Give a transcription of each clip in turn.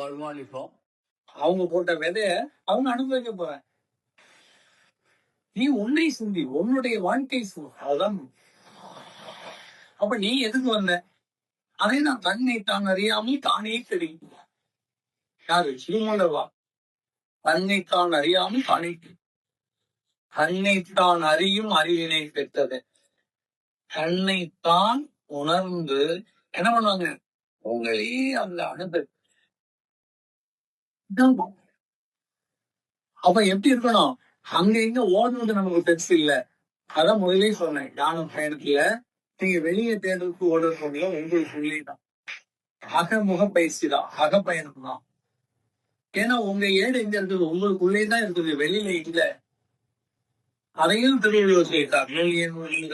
வருமானிப்போம். அவங்க போட்ட விதைய அவங்க அனுபவிக்க போறேன் நீ உன்னை சிந்தி உன்னுடைய வாழ்க்கை அதுதான் அப்ப நீ எதுக்கு வந்த? அதை நான் தன்னை தான் அறியாமல் தானே தெரியும். யாரு? சிறுமலவா தன்னை தான் அறியாமல் தானே தெரியும். தன்னைத்தான் அறியும் அறிவினை பெற்றது. தன்னைத்தான் உணர்ந்து என்ன பண்ணுவாங்க? உங்களே அந்த அனுபவி இதான் அப்ப எப்படி இருக்கணும்? அங்க இங்க ஓடுறது நமக்கு பெருசு இல்ல. அதான் முதலே சொன்னேன் ஞானம் பயணத்துல. நீங்க வெளியே தேர்தலுக்கு ஓடுறதுல உங்களுக்கு தான். அகமுக பயிற்சி தான் அகப்பயணம் தான். ஏன்னா உங்க ஏடு எங்க இருக்குது? உங்களுக்குள்ளே தான் இருக்குது வெளியில இல்ல. அதையும் திருவள்ளுவர் செய்தார்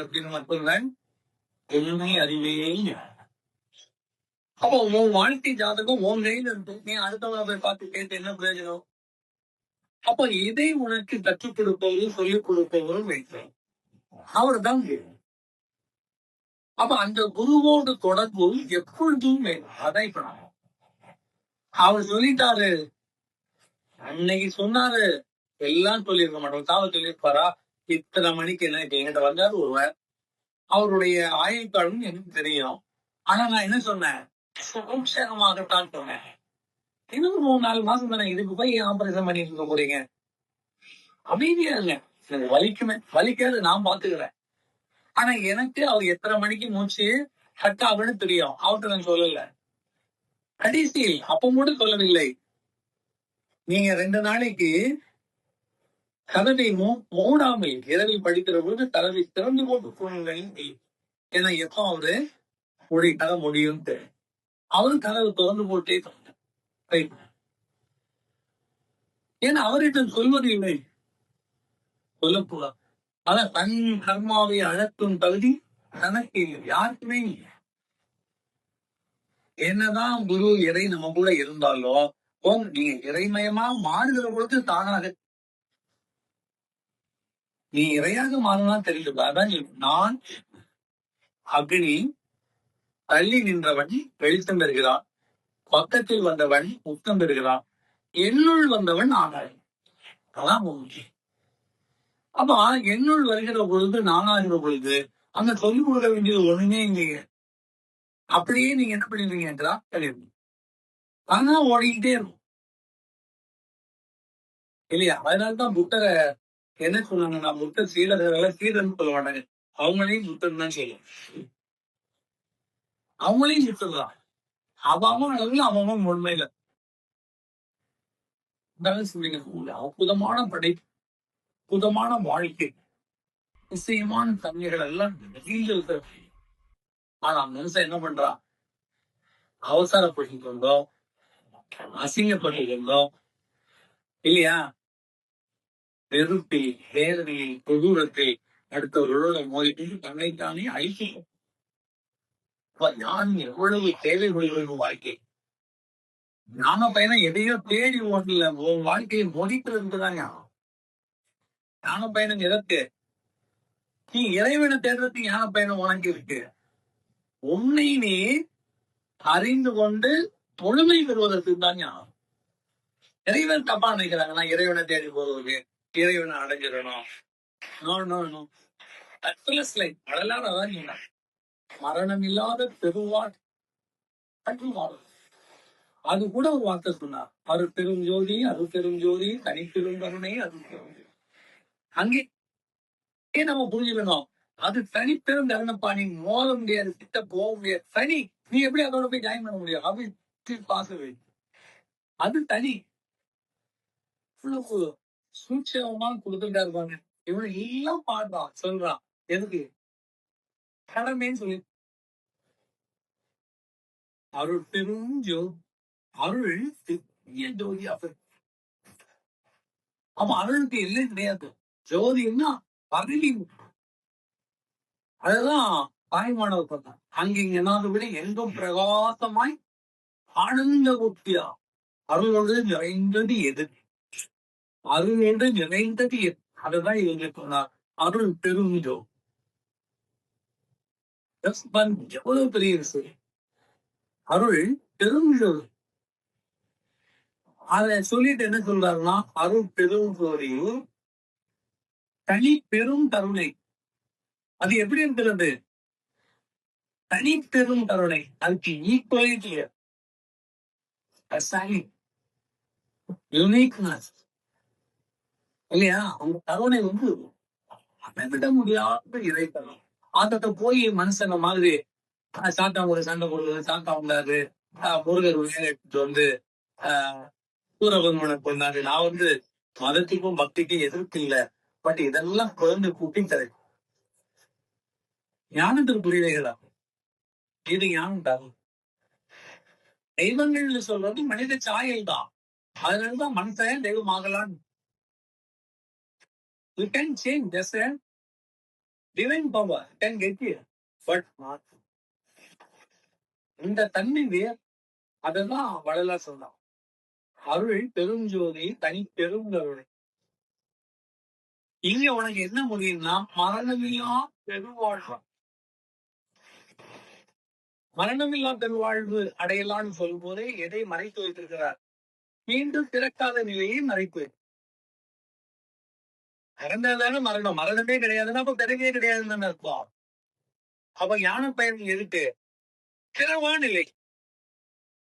அப்படின்னு மட்டும்தான் உண்மை அறிவே அப்போ உன் வாழ்க்கை ஜாதகம் உன் கையில இருக்கும். நீ அடுத்தவங்க போய் பார்த்து கேட்டு என்ன பிரயோஜனம்? அப்போ இதை உனக்கு கற்றுக் கொடுப்பவரும் சொல்லிக் கொடுப்பவரும் வைக்கிறோம். அவர் தான் அப்ப அந்த குருவோட தொடர்பு எப்பொழுதும் வேணும். அதான் இப்ப நான் அவர் சொல்லிட்டாரு. அன்னைக்கு சொன்னாரு. எல்லாம் சொல்லியிருக்க மாட்டோம். தாவ சொல்லியிருப்பாரா? இத்தனை மணிக்கு என்ன இப்ப என்கிட்ட வந்தாரு ஒருவர். அவருடைய ஆயுட்காலம் எனக்கு தெரியும். ஆனா நான் என்ன சொன்னேன்? சுகமாகத்தான் சொன்னேன் இன்னும் மூணு நாலு மாசம் தானே இதுக்கு போய் ஆபரேஷன் பண்ணிட்டு இருக்க போறீங்க? அமைதியா இல்ல எனக்கு வலிக்குமே. வலிக்காது நான் பாத்துக்கிறேன் ஆனா எனக்கு அவர் எத்தனை மணிக்கு மூச்சு கட் ஆகுன்னு தெரியும். அவர்கிட்ட நான் சொல்லல. கடைசியில் அப்ப கூட சொல்லவில்லை. நீங்க ரெண்டு நாளைக்கு கதவை மூ- மூடாமல் இரவில் படிக்கிற போது கதவை திறந்து போட்டு போனீங்க ஏன்னா எப்போ அவரு உடைய கதை முடியும் அவரு கதவு திறந்து போட்டே ஏன்னா அவரிடம் சொல்வது இல்லை சொல்லக்கூடாது. ஆனா தன் கர்மாவை அழக்கும் தகுதி தனக்கு யாருக்குமே என்னதான் குரு இறை நம்ம கூட இருந்தாலும் ஓம் நீங்க இறைமயமா மாறுகிற பொழுது தானாக. நீ இறையாக மாறினா தெரியுது அதான் நான் அக்னி தள்ளி நின்றவன் வெளிச்சம் பெறுகிறான். பக்கத்தில் வந்தவன் முத்தம் பெறுகிறான். என்னுள் வந்தவன் ஆனாய் அதான் உண்மை. அப்ப என்னுள் வருகிற பொழுது நானாகிற பொழுது அங்க சொல்லிக் கொடுக்க வேண்டியது ஒண்ணுமே இல்லையே. அப்படியே நீங்க என்ன பண்ணிடுறீங்க என்றா தெரியும் ஆனா ஓடிக்கிட்டே இருக்கும். இல்லையா? அதனாலதான் புத்தரை என்ன சொன்னாங்கன்னா புத்தர் சீடர்களை சீடர்னு சொல்ல மாட்டாங்க. அவங்களையும் புத்தர் தான் செய்யும். அவங்களையும் புத்தர் அவன் அவங்க அவன் உண்மையில. அற்புதமான படை அற்புதமான வாழ்க்கை. நிச்சயமான தன்மைகள் எல்லாம் நிறைய இருக்கு. ஆனா மனுஷன் என்ன பண்றான் அவசரப்பட்டு கொண்டோம் அசிங்கப்பட்டு கொண்டோம் இல்லையா? வெறுப்பில் வேதனையில் கொடூரத்தில் அடுத்தவர்களோட மோதிட்டு தன்னைத்தானே அழிக்கும் ஞானம் எவ்வளவு தேவை கொள்கிறது வாழ்க்கை. ஞான பயணம் எதையோ தேடி ஓடல உன் வாழ்க்கையை மோதிட்டு இருந்துதான் ஞானம் ஞான பயணம் எதற்கு? நீ இறைவனை தேடுறதுக்கு ஞான பயணம் உனக்கு இருக்கு. உன்னை நீ அறிந்து கொண்டு பொழுமை பெறுவதற்கு தான் ஞானம். இறைவன் தப்பா நினைக்கிறாங்க நான் இறைவனை தேடி போறதுக்கு இறைவனை அடைஞ்சிடணும். No no no at least அதெல்லாம் அதான் நீங்க இல்லாத பெருவாழ் அது கூட ஒரு வார்த்தை சொன்னார் அரு பெரும் ஜோதி அரு பெரும் ஜோதி தனி பெரும் கருணை அது பெரும் அங்கே நம்ம புரிஞ்சுக்கணும்? அது தனி பெரும் கருணப்பா நீ மோத முடியாது கிட்ட போக முடியாது. தனி நீ எப்படி அதோட போய் ஜாயின் பண்ண முடியும்? அப்படி பாசவே அது தனி. இவ்வளவு சூட்சமா கொடுத்துட்டா இருப்பாங்க. இவன் எல்லாம் பாடுறான் சொல்றான். எதுக்கு? கடமைன்னு சொல்லி அருள் பெருஞ்சோ அருள் பெரிய ஜோதி அப்ப ஆமா அருளுக்கு எல்லை கிடையாது. ஜோதின்னா பதவி அதுதான் தாய்மானவர் சொன்னார். அங்கிங்க விட எங்கும் பிரகாசமாய் ஆனந்த குட்டியா அருளோடு நிறைந்தது எது? அருளோடு நிறைந்தது எது? அதுதான் இவங்க சொன்னார். அருள் பெருஞ்சோ. எவ்வளவு பெரிய விஷயம் அருள் பெருஞ்சோ அதை சொல்லிட்டு என்ன சொல்றாருன்னா அருள் பெரும் சோரி தனி பெரும் கருணை. அது எப்படி இருக்கிறது? தனி பெரும் கருணை. அதுக்கு ஈக்குவலிட்டி யூனிக்னஸ் இல்லையா? அவங்க கருணை வந்து அளவிட முடியாத இறைத்தனம். ஆத்தத்தை போய் மனுஷங்க மாதிரி சாத்தா ஒரு சண்டை போடுறது சாத்தா உண்டாரு முருகர் உயிரை எடுத்துட்டு வந்து ஆஹ், சூரபன்மனை கொண்டாரு நான் வந்து மதத்துக்கும் பக்திக்கும் எதிர்ப்பு இல்ல. பட் இதெல்லாம் குழந்தை கூட்டி தரை ஞானத்திற்கு புரியலைகளா இது ஞானம் தெய்வங்கள்னு சொல்றது மனித சாயல் தான் அதனாலதான் மனுஷன் தெய்வம் ஆகலாம் you can change just divine power can get you but not இந்த தன்மை அதெல்லாம் வளர சொன்னான் அருள் பெருஞ்சோதி தனி பெரும் கருணை இங்க உனக்கு என்ன முடியும்னா மரணமில்லா பெருவாழ்வு. மரணமில்லா பெருவாழ்வு அடையலாம்னு சொல்லும் போதே எதை மறைத்து வைத்திருக்கிறார்? மீண்டும் பிறக்காத நிலையை மறைப்பு இறந்ததானே மரணம். மரணமே கிடையாதுன்னா அப்ப பிறகே கிடையாதுன்னு தானே அர்த்தம். அப்ப ஞான பயன் எதுக்கு? திறவான் நிலை.